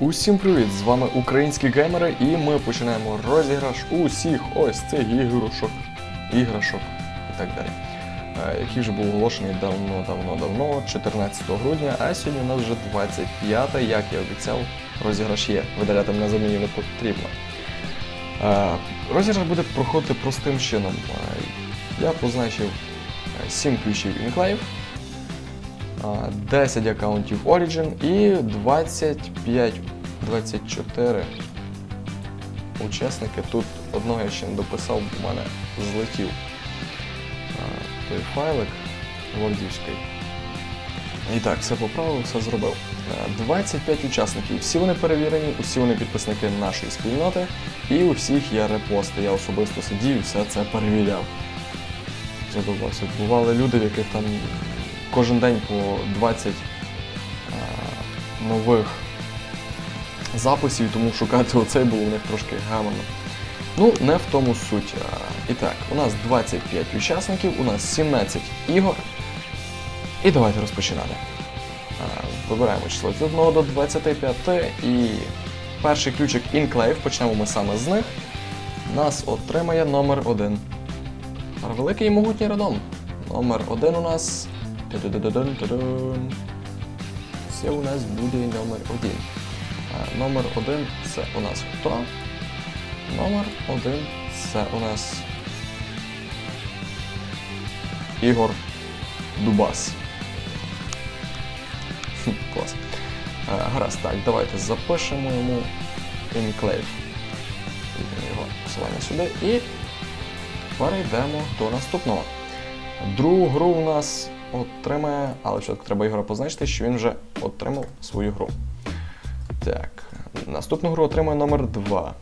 Усім привіт! З вами українські геймери, і ми починаємо розіграш усіх ось цих іграшок, іграшок і так далі. е, Який вже був оголошений давно-давно-давно, 14 грудня, а сьогодні у нас вже 25, як я обіцяв, розіграш є. Видаляти мене заміню не потрібно. Е, Розіграш буде проходити простим чином. Е, Я позначив 7 ключів а, 10 аккаунтів Origin і 25, 24 учасники. Тут одного я ще не дописав, у мене злетів той файлик вордівський. І так, все поправив, все зробив. 25 учасників. Всі вони перевірені, усі вони підписники нашої спільноти, і у всіх є репости. Я особисто сидів і все це перевіряв. Задовбався. Бували люди, в яких там кожен день по 20 нових записів, тому шукати оцей було у них трошки гамано. Ну, не в тому суть. І так, у нас 25 учасників, у нас 17 ігор. І давайте розпочинати. Вибираємо число від 1 до 25 і перший ключик Enclave, почнемо ми саме з них. Нас отримає номер 1. Великий і могутній радом. Номер 1 у нас. Це у нас буде номер 1. А, Номер 1 це у нас хто? Номер 1 це у нас Ігор Дубас. Хм, Клас. Гаразд, так, давайте запишемо йому Enclave. Його посилання сюди і перейдемо до наступного. Другу гру у нас отримає, але спочатку треба Ігора позначити, що він вже отримав свою гру. Так, наступну гру отримує номер 2.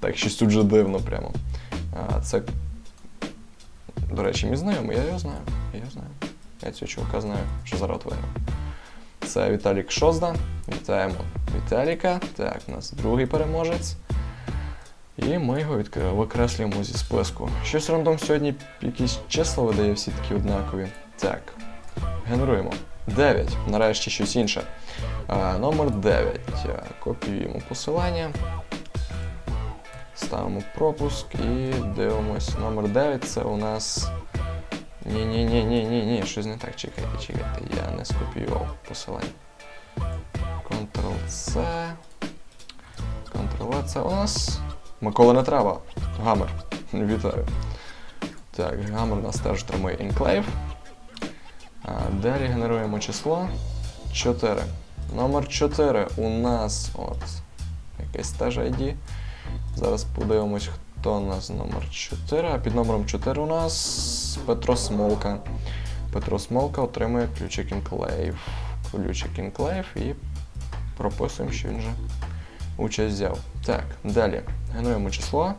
Так, щось тут вже дивно прямо. А, це, до речі, мій знайомий, я його знаю. Я його знаю. Я цього чувака знаю, що зараз виграв. Це Віталік Шозда. Вітаємо Віталіка. Так, у нас другий переможець. І ми його відкри- викреслюємо зі списку. Щось рандом сьогодні якісь числа видає всі такі однакові. Так, генеруємо. 9. Нарешті щось інше. А, номер 9. Копіюємо посилання. Ставимо пропуск і дивимось. Номер 9 це у нас. Ні, ні, ні, ні, ні, ні, щось не так. Чекайте, чекайте. Я не скопіював посилання. Ctrl-C. Ctrl-V це у нас. Микола не треба. Гамер. Вітаю. Так, гамер нас теж отримує Enclave. Далі генеруємо число 4. Номер 4 у нас от якесь теж ID. Зараз подивимось, хто у нас номер 4. А під номером 4 у нас Петро Смолка. Петро Смолка отримує ключик Enclave. Ключик Enclave і прописуємо, що він вже участь взяв. Так, далі. Генеруємо число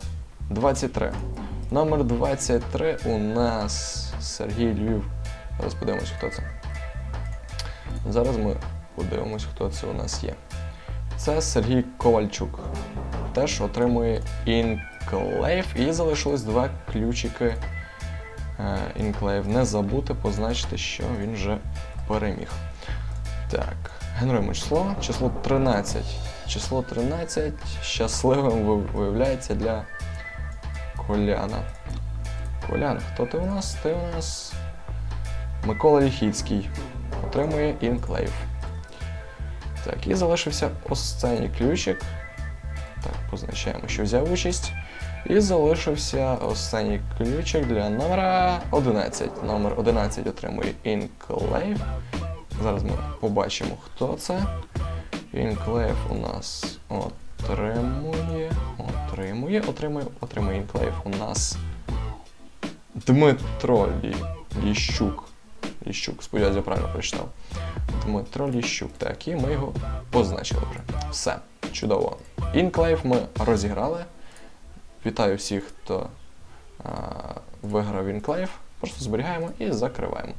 23. Номер 23 у нас Сергій Львів. Зараз подивимось, хто це. Зараз ми подивимось, хто це у нас є. Це Сергій Ковальчук. Теж отримує Enclave. І залишилось два ключики Enclave. Не забути позначити, що він вже переміг. Так, генеруємо число. Число 13. Число 13 щасливим виявляється для Коляна. Колян, хто ти у нас? Ти у нас Микола Ліхіцький. Отримує Enclave. Так, і залишився останній ключик. Так, позначаємо, що взяв участь. І залишився останній ключик для номера 11. Номер 11 отримує Enclave. Зараз ми побачимо, хто це. Enclave у нас отримує. Отримує, отримує, отримує Enclave у нас Дмитро Лі, Ліщук. Ліщук, сподіваюся, я правильно прочитав. Дмитро Ліщук. Так, і ми його позначили вже. Все, чудово. Enclave ми розіграли. Вітаю всіх, хто а, виграв Enclave. Просто зберігаємо і закриваємо.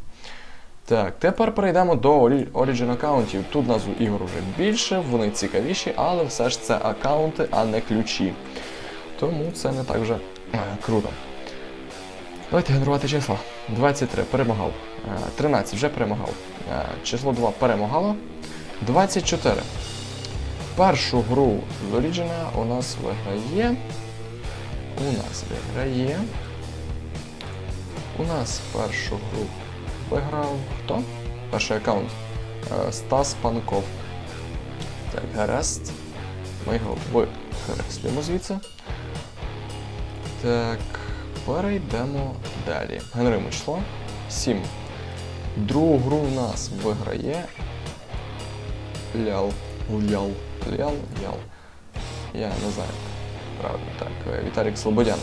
Так, тепер перейдемо до Origin аккаунтів. Тут назву ігор вже більше, вони цікавіші, але все ж це аккаунти, а не ключі. Тому це не так вже е, круто. Давайте генерувати числа. 23 перемагав. Е, 13 вже перемагав. Е, Число 2 перемагало. 24. першу гру з Origin у нас виграє. У нас виграє. У нас першу гру виграв хто? Перший аккаунт. Е, Стас Панков. Так, гаразд. Ми його викреслюємо звідси. Так, перейдемо далі. Генеруємо число. 7. Другу гру в нас виграє. Лял. Лял. Лял. Ял. Я не знаю. Правильно, так. е, Віталік Слободян.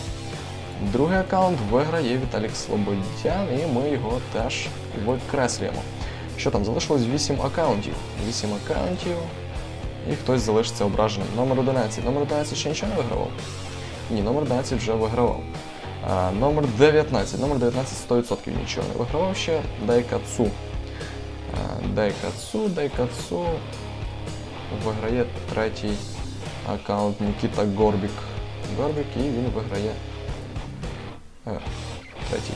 Другий аккаунт виграє Віталік Слободян, і ми його теж викреслюємо. Що там, залишилось 8 аккаунтів. 8 аккаунтів. І хтось залишиться ображеним. Номер 11. Номер 11 ще нічого не вигравав? Ні, номер 11 вже вигравав. А, номер 19. Номер 19 100% нічого не вигравав ще. Дайкацу. А, Дайкацу, Дайкацу. Виграє третій аккаунт Нікіта Горбік. Горбік і він виграє. Е, третій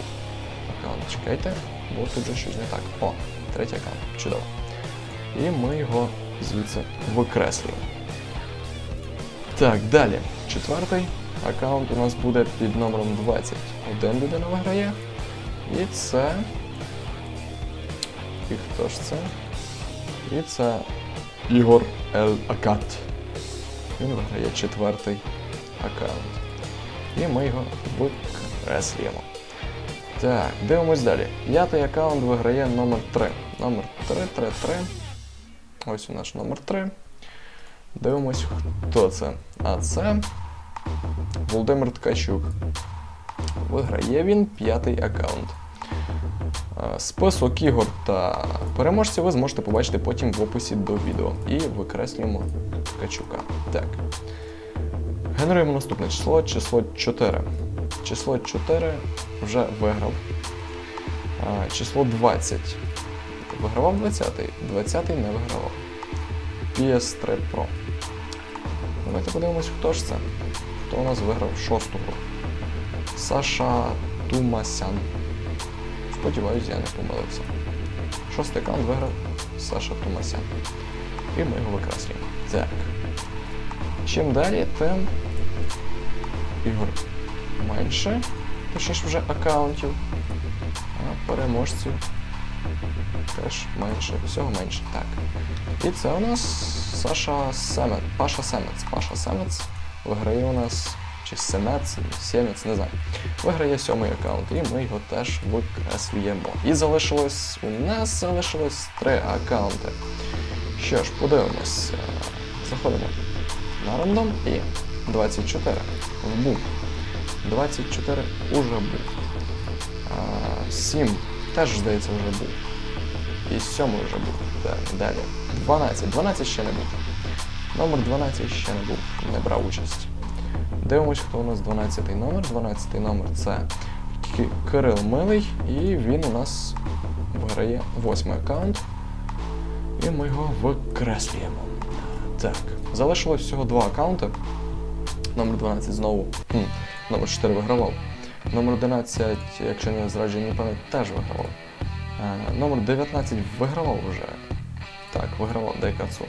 аккаунт. Чекайте, бо тут же щось не так. О, третій аккаунт. Чудово. І ми його звідси викреслюємо. Так, далі. Четвертий аккаунт у нас буде під номером 20. Один людина виграє. І це. І хто ж це? І це Ігор Ел Акат. Він виграє четвертий аккаунт. І ми його викреслюємо. Так, дивимось далі. П'ятий аккаунт виграє номер 3. Номер 3, 3, 3. Ось у наш номер 3. Дивимось, хто це. А це Володимир Ткачук. Виграє він п'ятий аккаунт. Список ігор та переможців ви зможете побачити потім в описі до відео. І викреслюємо Ткачука. Так. Генеруємо наступне число, число 4. Число 4 вже виграв. Число 20. Вигравав 20-й, 20-й не вигравав. PS3 Pro. Давайте подивимось, хто ж це. Хто у нас виграв шосту гру. Саша Тумасян. Сподіваюсь, я не помилився. Шостий аккаунт виграв Саша Тумасян. І ми його викреслюємо. Так. Чим далі, тим ігор менше, точніше вже аккаунтів, а переможців теж менше, всього менше. Так. І це у нас Саша Семет, Паша Семець. Паша Семець виграє у нас, чи Семець, Сємець, не знаю. Виграє сьомий аккаунт, і ми його теж викреслюємо. І залишилось, у нас залишилось три аккаунти. Що ж, подивимось. Е, Заходимо на рандом і 24. Вбув. 24 уже був. 7 теж, здається, вже був. І 7 вже був. Далі. 12. 12 ще не був. Номер 12 ще не був, не брав участь. Дивимось, хто у нас 12 номер. 12 номер це Кирил Милий, і він у нас виграє 8 аккаунт. І ми його викреслюємо. Так, залишилось всього два аккаунти. Номер 12 знову. Хм, номер 4 вигравав. Номер 11, якщо не зраджує пам'ять, теж вигравав. Е, номер 19 вигравав вже. Так, вигравав Дайкацу.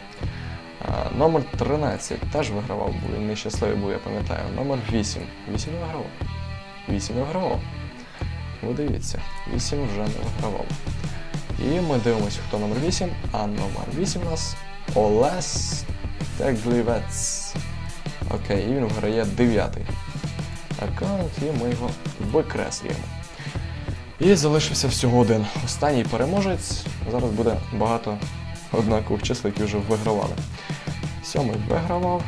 Номер 13 теж вигравав, він нещасливий був, я пам'ятаю. Номер 8. 8 не вигравав. 8 не вигравав. Ви дивіться, 8 вже не вигравав. І ми дивимося, хто номер 8, а номер 8 у нас Олес Теглівець. Окей, і він виграє 9 аккаунт, і ми його викреслюємо. І залишився всього один. Останній переможець. Зараз буде багато однакових чисел, які вже вигравали. Сьомий вигравав,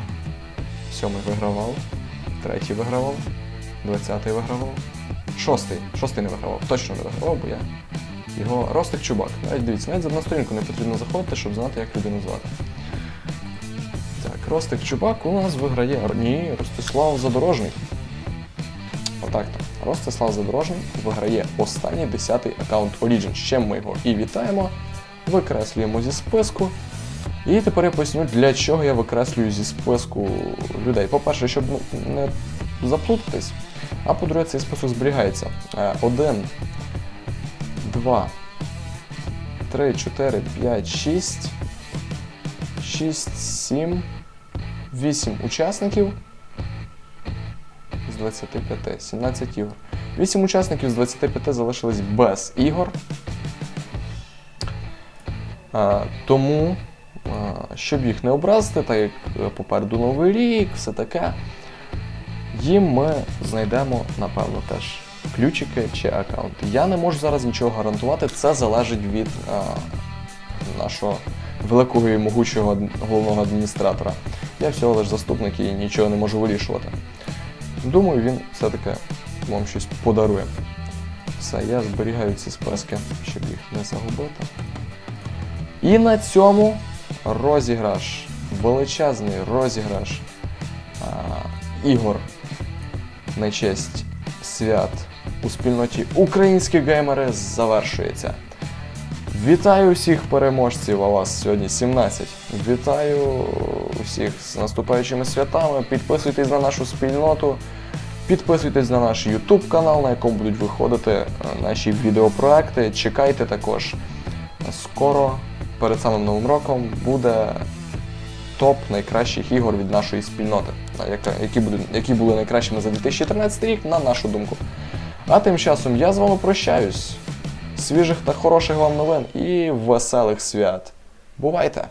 сьомий вигравав, третій вигравав, двадцятий вигравав, шостий. Шостий не вигравав. Точно не вигравав, бо я його Ростик Чубак. Навіть дивіться, навіть на сторінку не потрібно заходити, щоб знати, як людину звати. Так, Ростик Чубак у нас виграє. Ні, Ростислав Задорожний. Отак то. Ростислав Задорожний виграє останній 10-й аккаунт Origin. Чим ми його і вітаємо. Викреслюємо зі списку. І тепер я поясню, для чого я викреслюю зі списку людей. По-перше, щоб ну, не заплутатись, а по-друге, цей список зберігається. Е, Один, два, три, чотири, п'ять, шість, шість, сім, 8 учасників з 25, 17 ігор. 8 учасників з 25 залишились без ігор. А, тому, щоб їх не образити, так як е, попереду Новий рік, все таке, їм ми знайдемо, напевно, теж ключики чи аккаунти. Я не можу зараз нічого гарантувати, це залежить від а, нашого великого і могучого головного адміністратора. Я всього лиш заступник і нічого не можу вирішувати. Думаю, він все-таки вам щось подарує. Все, я зберігаю ці списки, щоб їх не загубити. І на цьому розіграш, величезний розіграш а, ігор на честь свят у спільноті Українські геймери завершується. Вітаю усіх переможців, а вас сьогодні 17. Вітаю усіх з наступаючими святами. Підписуйтесь на нашу спільноту, підписуйтесь на наш YouTube канал, на якому будуть виходити е, наші відеопроекти. Чекайте також. Скоро, перед самим новим роком, буде топ найкращих ігор від нашої спільноти, які, були найкращими за 2013 рік, на нашу думку. А тим часом я з вами прощаюсь. Свіжих та хороших вам новин і веселих свят. Бувайте!